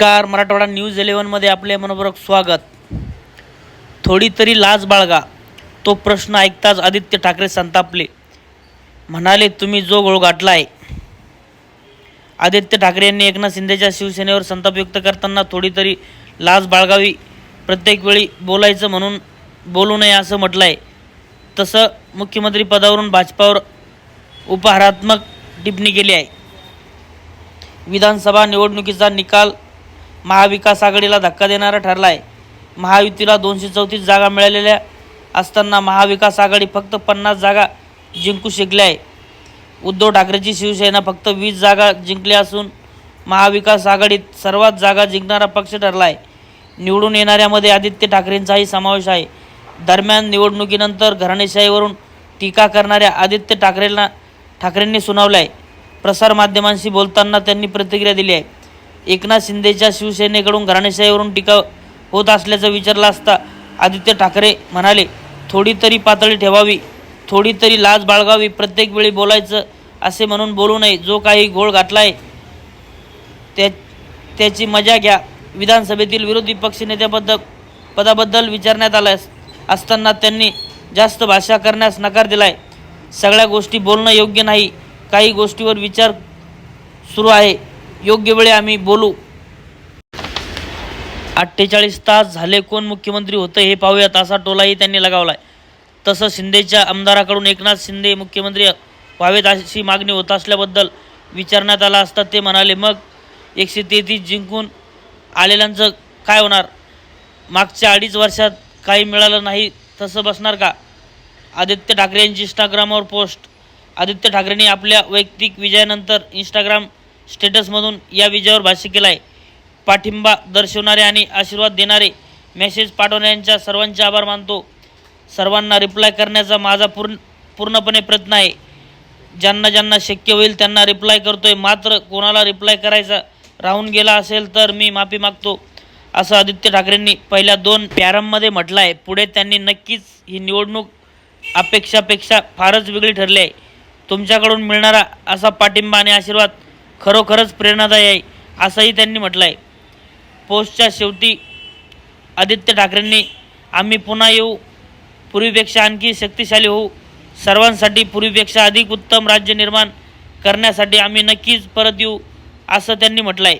नमस्कार मराठवाडा न्यूज इलेव्हनमध्ये आपले मनपूर्वक स्वागत. थोडी तरी लाज बाळगा. तो प्रश्न ऐकताच आदित्य ठाकरे संतापले. म्हणाले तुम्ही जो गोळ गाठला आहे आदित्य ठाकरे यांनी एकनाथ शिंदेच्या शिवसेनेवर संताप व्यक्त करताना थोडी तरी लाज बाळगावी. प्रत्येक वेळी बोलायचं म्हणून बोलू नये असं म्हटलं आहे तसं मुख्यमंत्री पदावरून भाजपावर उपहारात्मक टिप्पणी केली आहे. विधानसभा निवडणुकीचा निकाल महाविकास आघाडीला धक्का देणारा ठरला आहे महायुतीला दोनशे चौतीस जागा मिळालेल्या असताना महाविकास आघाडी फक्त पन्नास जागा जिंकू शकली आहे उद्धव ठाकरेची शिवसेना फक्त वीस जागा जिंकल्या असून महाविकास आघाडीत सर्वात जागा जिंकणारा पक्ष ठरला आहे निवडून येणाऱ्यामध्ये आदित्य ठाकरेंचाही समावेश आहे. दरम्यान निवडणुकीनंतर घराणेशाहीवरून टीका करणाऱ्या आदित्य ठाकरेंना ठाकरेंनी सुनावलं आहे प्रसारमाध्यमांशी बोलताना त्यांनी प्रतिक्रिया दिली आहे. एकनाथ शिंदेच्या शिवसेनेकडून घराणेशाहीवरून टीका होत असल्याचं विचारलं असता आदित्य ठाकरे म्हणाले थोडी तरी पातळी ठेवावी थोडी तरी लाज बाळगावी प्रत्येक वेळी बोलायचं असे म्हणून बोलू नये जो काही घोळ घातला आहे त्या त्याची मजा घ्या. विधानसभेतील विरोधी पक्षनेत्याबद्दल पदाबद्दल विचारण्यात आलं असताना त्यांनी जास्त भाषा करण्यास नकार दिलाय. सगळ्या गोष्टी बोलणं योग्य नाही काही गोष्टीवर विचार सुरू आहे योग्य वेळी आम्ही बोलू. अठ्ठेचाळीस तास झाले कोण मुख्यमंत्री होतं हे पाहूयात. असा टोलाही त्यांनी लगावला आहे तसं शिंदेच्या आमदाराकडून एकनाथ शिंदे मुख्यमंत्री व्हावेत अशी मागणी होत असल्याबद्दल विचारण्यात आला असता ते म्हणाले मग एकशे तेहतीस जिंकून आलेल्यांचं काय होणार? मागच्या अडीच वर्षात काही मिळालं नाही तसं बसणार का? आदित्य ठाकरे यांची इंस्टाग्रामवर पोस्ट. आदित्य ठाकरेंनी आपल्या वैयक्तिक विजयानंतर इंस्टाग्राम स्टेटसमधून या विजयावर भाष्य केलं आहे पाठिंबा दर्शवणारे आणि आशीर्वाद देणारे मेसेज पाठवणाऱ्यांच्या सर्वांचे आभार मानतो. सर्वांना रिप्लाय करण्याचा माझा पूर्ण पूर्णपणे प्रयत्न आहे. ज्यांना ज्यांना शक्य होईल त्यांना रिप्लाय करतो आहे मात्र कोणाला रिप्लाय करायचा राहून गेला असेल तर मी माफी मागतो. असं आदित्य ठाकरेंनी पहिल्या दोन पॅरममध्ये म्हटलं आहे पुढे त्यांनी नक्कीच ही निवडणूक अपेक्षापेक्षा फारच वेगळी ठरली आहे. तुमच्याकडून मिळणारा असा पाठिंबा आणि आशीर्वाद खरोखरच प्रेरणादायी आहे असंही त्यांनी म्हटलं आहे पोस्टच्या शेवटी आदित्य ठाकरेंनी आम्ही पुन्हा येऊ. पूर्वीपेक्षा आणखी शक्तिशाली होऊ. सर्वांसाठी पूर्वीपेक्षा अधिक उत्तम राज्य निर्माण करण्यासाठी आम्ही नक्कीच परत येऊ असं त्यांनी म्हटलं आहे